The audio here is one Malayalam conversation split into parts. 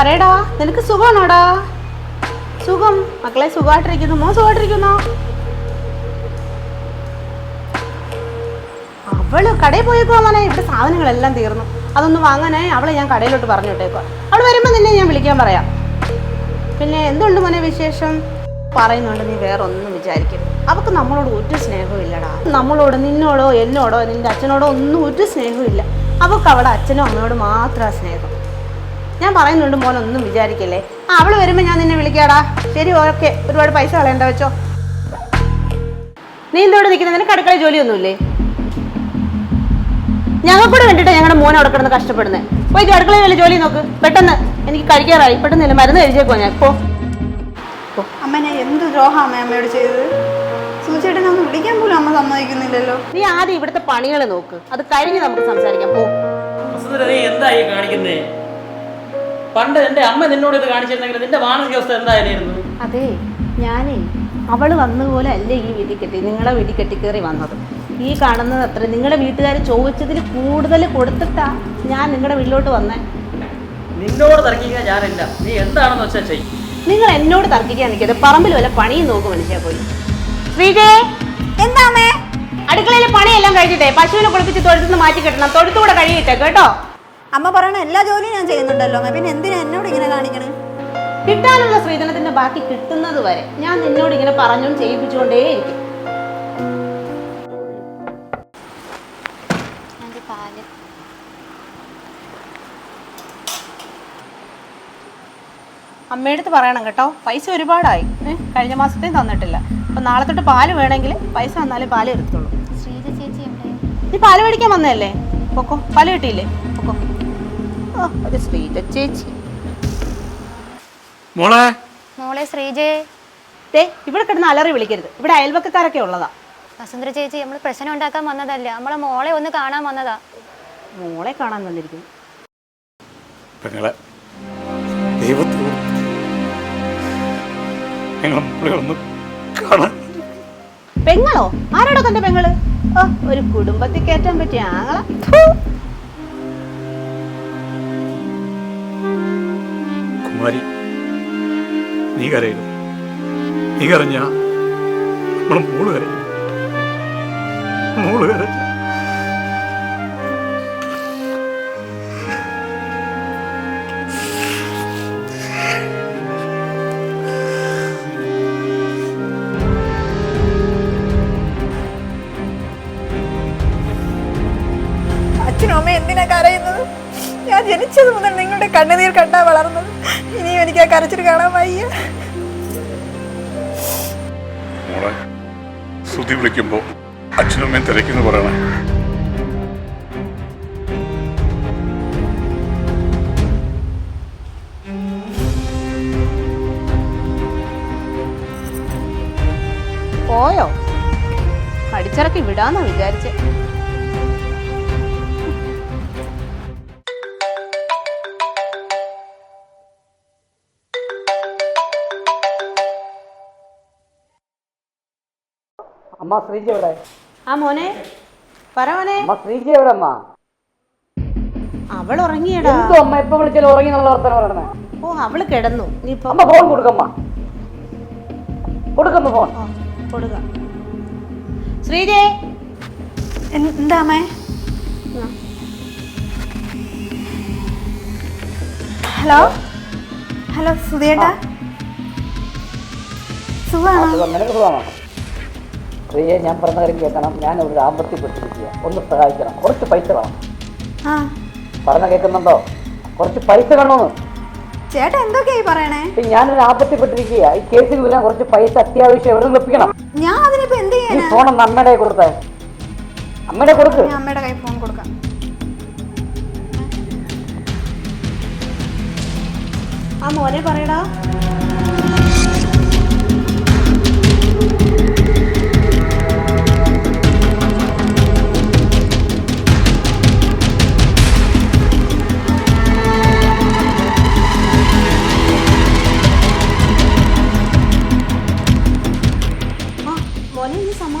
പറയടാ നിനക്ക് സുഖമാണോടാ? സുഖം. മക്കളെ സുഖമായിട്ടിരിക്കുന്നു. മോ സുഖമായിട്ടിരിക്കുന്നോ? അവൾ കടയിൽ പോയേക്കോ ഇവിടെ സാധനങ്ങളെല്ലാം തീർന്നു. അതൊന്ന് വാങ്ങാനേ അവളെ ഞാൻ കടയിലോട്ട് പറഞ്ഞു വിട്ടേക്കോ അവൾ വരുമ്പോൾ നിന്നെ ഞാൻ വിളിക്കാൻ പറയാം. പിന്നെ എന്തുണ്ട് മോനെ വിശേഷം? പറയുന്നുണ്ട് നീ വേറെ ഒന്നും വിചാരിക്കരുത്. അവക്ക് നമ്മളോട് ഒരു ഇല്ലടാ. നമ്മളോട് നിന്നോടോ എന്നോടോ നിന്റെ അച്ഛനോടോ ഒന്നും ഒരു ഇല്ല. അവൾക്ക് അവിടെ അച്ഛനോ അമ്മയോട് മാത്രമാണ് സ്നേഹം. ഞാൻ പറയുന്നുണ്ട് മോൻ ഒന്നും വിചാരിക്കല്ലേ. ആ അവൾ വരുമ്പോൾ ഞാൻ നിന്നെ വിളിക്കാടാ. ശരി ഓക്കെ. ഒരുപാട് പൈസ കളയണ്ട വെച്ചോ. നീ എന്തോടെ നിൽക്കുന്നത് നിനക്ക് അടുക്കള ജോലിയൊന്നുമില്ലേ? ഞങ്ങൾക്കൂടെ വേണ്ടിട്ട് ഞങ്ങളുടെ മോൻ അവിടെ കിടന്ന് കഷ്ടപ്പെടുന്നത് പോയി അടുക്കളയിൽ വല്ല ജോലി നോക്ക്. പെട്ടെന്ന് എനിക്ക് കഴിക്കാറായി. പെട്ടെന്ന് മരുന്ന് കഴിച്ചേക്കോ ഞാൻ. ഇപ്പോ അമ്മ ഞാൻ എന്ത് ദ്രോഹം അമ്മ അമ്മയോട് ചെയ്തത്? സൂചിയുടെ നമ്മൾ വിളിക്കാൻ പോലും അമ്മ സമ്മതിക്കുന്നില്ലല്ലോ. നീ ആദ്യം ഇവിടുത്തെ പണികൾ നോക്ക്. അത് കഴിഞ്ഞ് നമുക്ക് സംസാരിക്കാം. പോ. എന്തായി കാണിക്കുന്നേ? പണ്ട് എന്റെ അമ്മ നിന്നോട് ഇത് കാണിച്ചിരുന്നെങ്കിൽ നിന്റെ മാനസികാവസ്ഥ എന്തായിരുന്നു അതെ ഞാനേ അവൾ വന്നതുപോലെ അല്ലേ ഈ വീട്ടിൽ കെട്ടി നിങ്ങളെ വീട്ടിൽ കെട്ടിക്കേറി വന്നത്. ഈ കാണുന്നത് അത്ര. നിങ്ങളുടെ വീട്ടുകാർ ചോദിച്ചതിൽ കൂടുതൽ കൊടുത്തിട്ടാ ഞാൻ നിങ്ങളുടെ വീട്ടിലോട്ട് വന്നേ. നിന്നോട് തർക്കിക്കാൻ ഞാനില്ല. നീ എന്താണെന്ന് വെച്ചാൽ ചെയ്യും. നിങ്ങൾ എന്നോട് തർക്കിക്കാൻ നിൽക്കരുത്. പറമ്പിൽ വല്ല പണിയും നോക്കും മനുഷ്യ പോയി. ശ്രീജേ എന്താമേ അടുക്കളയിലെ പണിയെല്ലാം കഴിഞ്ഞിട്ടേ? പശുവിനെ കുളിപ്പിച്ച് തൊഴുത്തുനിന്ന് മാറ്റി കെട്ടണം. തൊഴുത്തുകൂടെ കഴിയിട്ടെ കേട്ടോ? അമ്മ പറയണ എല്ലാ ജോലിയും ഞാൻ ചെയ്യുന്നുണ്ടല്ലോ പിന്നെ എന്തിനാ എന്നോട് ഇങ്ങനെ കാണിക്കണേ? കിട്ടാനുള്ള സ്ത്രീധനത്തിന്റെ ബാക്കി കിട്ടുന്നത് വരെ ഞാൻ നിന്നോട് ഇങ്ങനെ പറഞ്ഞും ചെയ്യിപ്പിച്ചുകൊണ്ടേയിരിക്കും അമ്മയടുത്ത് പറയണം കേട്ടോ. പൈസ ഒരുപാടായി. കഴിഞ്ഞ മാസത്തെയും തന്നിട്ടില്ല. അപ്പൊ നാളെ തൊട്ട് പാൽ വേണമെങ്കിൽ പൈസ വന്നാലേ പാൽ എടുത്തുള്ളൂ ശ്രീജ ചേച്ചി നീ പാൽ മേടിക്കാൻ വന്നതല്ലേ? പൊക്കോ പാൽ കിട്ടിയില്ലേ? പൊക്കോ. ഒരു ശ്രീജ ചേച്ചി. മോളെ? മോളെ ശ്രീജയെ ദേ ഇവിടെ കിടന്ന് അലറി വിളിക്കരുത്. ഇവിടെ അയൽവക്കക്കാരൊക്കെ ഉള്ളതാ. വസുന്ധര ചേച്ചി നമ്മൾ പ്രശ്നം ഉണ്ടാക്കാൻ വന്നതല്ല? നമ്മളെ മോളെ ഒന്ന് കാണാൻ വന്നതാ. മോളെ കാണാൻ വന്നിരിക്കുന്നു. പെങ്ങളെ ദൈവത്തെ ഓർത്ത് മോളെ ഒന്ന് കാണാൻ പെങ്ങളോ? ആരോടൊക്കെ പെങ്ങൾ? ഓ ഒരു കുടുംബത്തിൽ കയറ്റാൻ പറ്റിയ ആങ്ങള. കുമാരി നീ കരയില്ല നീ കരഞ്ഞ നമ്മളെ മോൾ കരയും മോൾ അമ്മ എന്തിനാ കരയുന്നത്? ഞാൻ ജനിച്ചത് മുതൽ നിങ്ങളുടെ കണ്ണുനീർ കണ്ടാ വളർന്നത്. എനിക്ക് ആ കരച്ചിൽ കാണാൻ വയ്യ. മോളെ ശ്രുതി വിളിക്കുമ്പോ അച്ഛനും തിരക്കുന്നു തിരക്കെന്ന് പറയണേ. പോയോ? അടിച്ചിറക്കി വിടാന്നാ വിചാരിച്ചേ. അമ്മ ശ്രീജ എവിടെ? ആ മോനെ. പറ മോനെ. അമ്മ ശ്രീജ എവിടെ അമ്മ അവൾ ഉറങ്ങിയടാ. എന്തോ അമ്മ എപ്പോ വിളിച്ചാലും ഉറങ്ങി എന്നുള്ള വർത്തനം പറയണേ ഓ അവൾ കിടന്നു. നീ ഇപ്പൊ അമ്മ ഫോൺ കൊടുക്കമ്മ. കൊടുക്കമ്മ ഫോൺ. ആ, കൊടുക്ക. ശ്രീജേ. എന്താ അമ്മേ? ഹലോ? ഹലോ സുധേട്ടാ? സുഖാണോ? സുഖം, നിനക്ക് സുഖമാണോ? ശ്രീജയെ ഞാൻ പറഞ്ഞ കാര്യം കേൾക്കണം. ഞാൻ ഒരു ആപത്തിപ്പെട്ടിരിക്കുക ഒന്ന് സഹായിക്കണം. കുറച്ച് പൈസ വേണം. പറഞ്ഞ കേൾക്കുന്നുണ്ടോ? കുറച്ച് പൈസ വേണമെന്ന് ചേട്ടാ എന്തൊക്കെയായി പറയണേ? ഞാനൊരു ആപത്തിപ്പെട്ടിരിക്കുക ഈ കേസിൽ വരാൻ കുറച്ച് പൈസ അത്യാവശ്യം എവിടെ ലഭിക്കണം. ഞാൻ അതിനിപ്പോ എന്ത് ഈ ചെയ്യാനാ? ഫോൺ അമ്മയുടെ കൊടുത്തേ. അമ്മയുടെ കൊടുക്ക്. അമ്മയുടെ കൈ ഫോൺ കൊടുക്കാം. ആ മോനെ പറയടാ.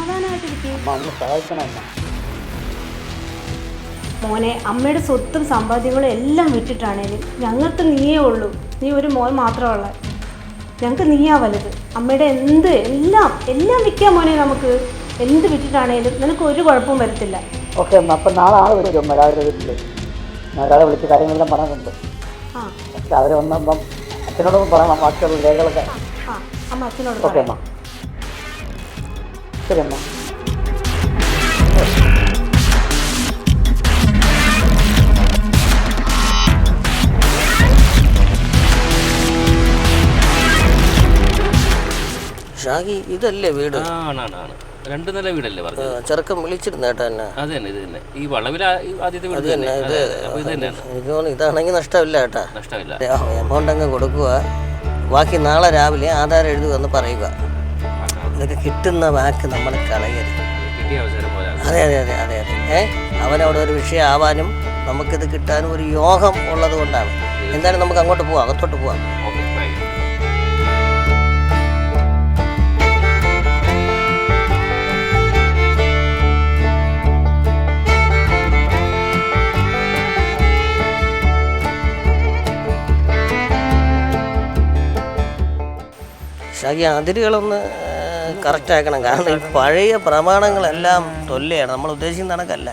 സമാധാനമായിട്ടിരിക്കേ. മോനെ അമ്മയുടെ സ്വത്തും സമ്പാദ്യങ്ങളും എല്ലാം വിട്ടിട്ടാണേലും ഞങ്ങൾക്ക് നീയേ ഉള്ളൂ. നീ ഒരു മോൻ മാത്രമുള്ള ഞങ്ങൾക്ക് നീയാ വലുത്. അമ്മയുടെ എന്ത് എല്ലാം എല്ലാം വിൽക്കാം മോനെ നമുക്ക്. എന്ത് വിറ്റിട്ടാണേലും നിനക്ക് ഒരു കുഴപ്പവും വരത്തില്ല. ഓക്കെ അമ്മ അപ്പം നാളെ ആൾ വരും അമ്മ രാവിലെ വീട്ടിൽ ഞാൻ ഒരാളെ വിളിച്ച് കാര്യങ്ങളെല്ലാം പറഞ്ഞിട്ടുണ്ട്. പക്ഷെ അവർ വന്നപ്പം അച്ഛനോടൊന്നും പറയണം ബാക്കിയുള്ള രേഖകളൊക്കെ. അമ്മ അച്ഛനോട് ഓക്കെ അമ്മ. അമ്മ ഷാഗി ഇതല്ലേ വീട്? ആണാണ് രണ്ട് നില വീടല്ലേ ആ, പറഞ്ഞത് ചെറുക്കൻ വിളിച്ചിരുന്ന കേട്ടോ എന്നെ. അത് തന്നെ ഇത് തന്നെ. ഈ വളവിൽ ആദ്യത്തെ വീട് തന്നെ തന്നെ. എനിക്ക് തോന്നുന്നു ഇതാണെങ്കിൽ നഷ്ടമില്ല കേട്ടാ. നഷ്ടമില്ല. എമൗണ്ട് അങ്ങ് കൊടുക്കുക ബാക്കി നാളെ രാവിലെ ആധാരം വന്ന് പറയുക ഇതൊക്കെ കിട്ടുന്ന വാക്ക് നമ്മൾ കളയരുത്. അതെ അതെ അതെ അതെ അതെ. ഏ? അവനവിടെ ഒരു വിഷയം ആവാനും നമുക്കിത് കിട്ടാനും ഒരു യോഗം ഉള്ളത് കൊണ്ടാണ്. എന്തായാലും നമുക്ക് അങ്ങോട്ട് പോവാം അകത്തോട്ട് പോവാം. ഷാഗി അതിരുകളൊന്ന് കറക്റ്റ് ആക്കണം. കാരണം ഈ പഴയ പ്രമാണങ്ങളെല്ലാം തൊല്ലയാണ് നമ്മൾ ഉദ്ദേശിക്കുന്ന കണക്കല്ല.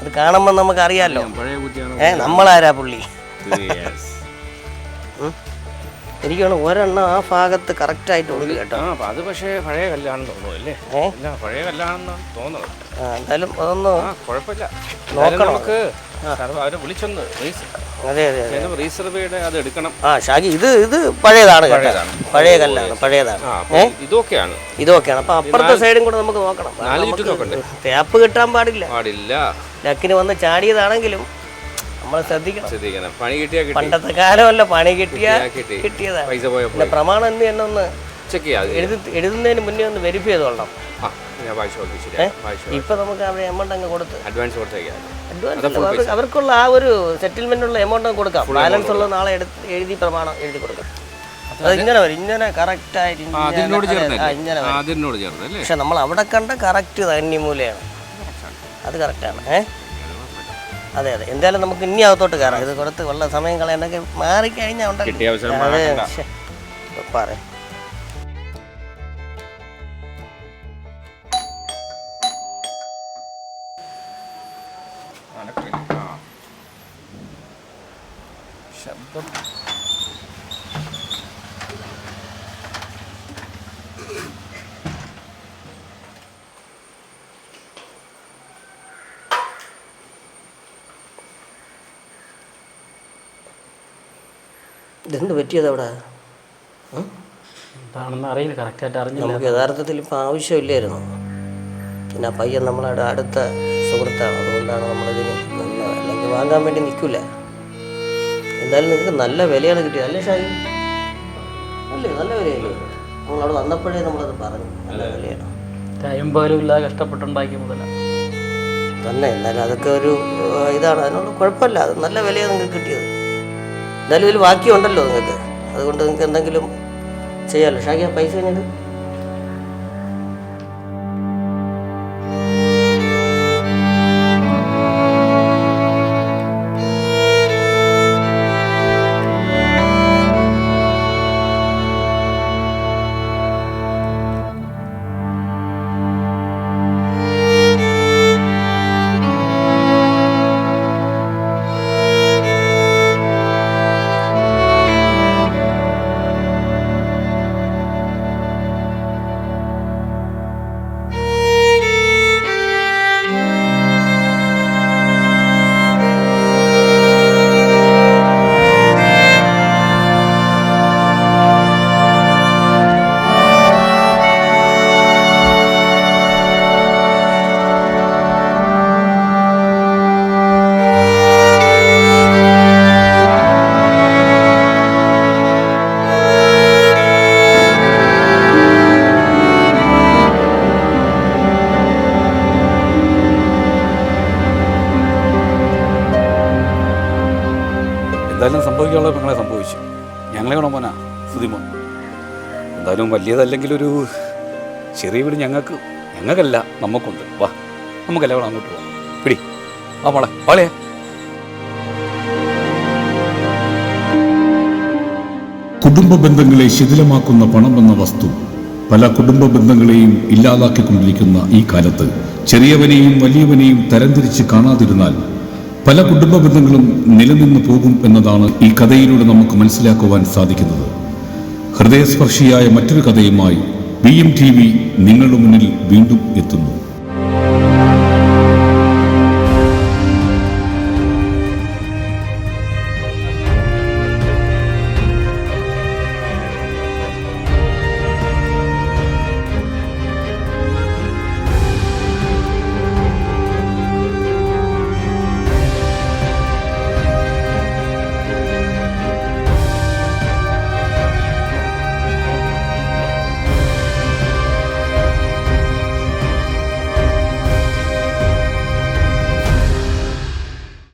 അത് കാണുമ്പോൾ നമുക്ക് അറിയാമല്ലോ ഏഹ് ഏ നമ്മളാരാ പുള്ളി? എനിക്കാണ് ഒരെണ്ണം ആ ഭാഗത്ത് കറക്റ്റ് ആയിട്ട് ഉണ്ട് കേട്ടോ അത് പക്ഷേ പഴയ കല്യാണം തോന്നുന്നു അല്ലേ? പഴയ കല്യാണം തോന്നുന്നു എന്തായാലും അതൊന്ന് കുഴപ്പമില്ല. നോക്കണം. നമുക്ക് അവരെ വിളിച്ചൊന്ന് റീസ് അതെ അതെ അതെ. റീസർവേയുടെ അത് എടുക്കണം. ആ ഷാഗി ഇത് ഇത് പഴയതാണ് കേട്ടോ. പഴയതാണ്. പഴയ കല്ലാണ് പഴയതാണ്. ആ അപ്പൊ ഇതൊക്കെയാണ്. ഇതൊക്കെയാണ്. അപ്പൊ അപ്പുറത്തെ സൈഡും കൂടെ നമുക്ക് നോക്കണം. നാല് ചുറ്റും നോക്കണ്ടേ? തേപ്പ് കിട്ടാൻ പാടില്ല. പാടില്ല. ലക്കിന് വന്ന് ചാടിയതാണെങ്കിലും നമ്മൾ ശ്രദ്ധിക്കണം. ശ്രദ്ധിക്കണം. പണി കിട്ടിയാ കിട്ടി. പണ്ടത്തെ കാലമല്ല പണി കിട്ടിയ കിട്ടിയാ കിട്ടി. കിട്ടിയതാണ്. പൈസ പോയ പിന്നെ പ്രമാണം എന്ന് തന്നെ ഒന്ന് ചെക്ക് ചെയ്യാം. എഴുതി എഴുതുന്നതിന് മുന്നേ ഒന്ന് വെരിഫൈ ചെയ്ത് ആ. ഞാൻ വായിച്ചു നോക്കി ഇപ്പൊ നമുക്ക് അവിടെ എമൗണ്ട് അങ്ങ് കൊടുത്ത്. അഡ്വാൻസ് കൊടുത്തേക്കാം. അഡ്വാൻസ് അവർക്കുള്ള ആ ഒരു സെറ്റിൽമെന്റ് ഉള്ള എമൗണ്ട് അങ്ങ് കൊടുക്കാം. ബാലൻസ് ഉള്ള നാളെ എടുത്ത് എഴുതി പ്രമാണം എഴുതി കൊടുക്കാം. അത് ഇങ്ങനെ വരും. ഇങ്ങനെ കറക്റ്റ് ആയിട്ട് ഇങ്ങനെ- പക്ഷെ നമ്മൾ അവിടെ കണ്ട കറക്റ്റ് തന്നിമൂലയാണ് അത് കറക്റ്റാണ് ഏഹ് അതെ അതെ. എന്തായാലും നമുക്ക് ഇനി അകത്തോട്ട് കയറാം. ഇത് കൊടുത്ത് ഉള്ള സമയം കളയാനൊക്കെ മാറിക്കഴിഞ്ഞാൽ ഉണ്ടല്ലോ. അതെ. പറയാം ശബ്ദം. ഇതെന്ത് പറ്റിയത് അവിടെ? എന്താണെന്ന് അറിയില്ല കറക്റ്റായിട്ട് അറിഞ്ഞില്ല. നമുക്ക് യഥാർത്ഥത്തിൽ ഇപ്പം ആവശ്യമില്ലായിരുന്നു. പിന്നെ ആ പയ്യൻ നമ്മളവിടെ അടുത്ത സുഹൃത്താണ്. അതുകൊണ്ടാണ് നമ്മളിതിന് അല്ലെങ്കിൽ വാങ്ങാൻ വേണ്ടി നിൽക്കില്ല. എന്തായാലും നിങ്ങൾക്ക് നല്ല വിലയാണ് കിട്ടിയത് അല്ലേ ഷായി അല്ലേ നല്ല വിലയല്ലേ? നമ്മളവിടെ വന്നപ്പോഴേ നമ്മളത് പറഞ്ഞു. നല്ല വിലയാണ്. ടൈം പോലും ഇല്ലാതെ കഷ്ടപ്പെട്ടുണ്ടാക്കിയ മുതല. തന്നെ എന്നാലും അതൊക്കെ ഒരു ഇതാണ്. അതിനോട് കുഴപ്പമില്ല. അത് നല്ല വിലയാണ് നിങ്ങൾക്ക് കിട്ടിയത്. എന്തായാലും ഇതിൽ ബാക്കിയുണ്ടല്ലോ നിങ്ങൾക്ക് അതുകൊണ്ട് നിങ്ങൾക്ക് എന്തെങ്കിലും ചെയ്യാമല്ലോ ഷാക്കി ആ പൈസ കഴിഞ്ഞത് എന്തായാലും പെങ്ങളെ സംഭവിച്ചു. ഞങ്ങളെ വേണം മോനാ സുതിമോൻ എന്തായാലും വലിയതല്ലെങ്കിലൊരു ചെറിയ വീട് ഞങ്ങൾക്ക് ഞങ്ങൾക്കല്ല നമുക്കുണ്ട്. വാ നമുക്കല്ല അങ്ങോട്ട് പോവാം. പിടി ആ മോളെ മോളെ കുടുംബ ബന്ധങ്ങളെ ശിഥിലമാക്കുന്ന പണം എന്ന വസ്തു പല കുടുംബ ബന്ധങ്ങളെയും ഇല്ലാതാക്കിക്കൊണ്ടിരിക്കുന്ന ഈ കാലത്ത് ചെറിയവനെയും വലിയവനെയും തരംതിരിച്ച് കാണാതിരുന്നാൽ പല കുടുംബ ബന്ധങ്ങളും നിലനിന്ന് പോകും എന്നതാണ് ഈ കഥയിലൂടെ നമുക്ക് മനസ്സിലാക്കുവാൻ സാധിക്കുന്നത്. ഹൃദയസ്പർശിയായ മറ്റൊരു കഥയുമായി ബി എം ടി വി നിങ്ങളുടെ മുന്നിൽ വീണ്ടും എത്തുന്നു.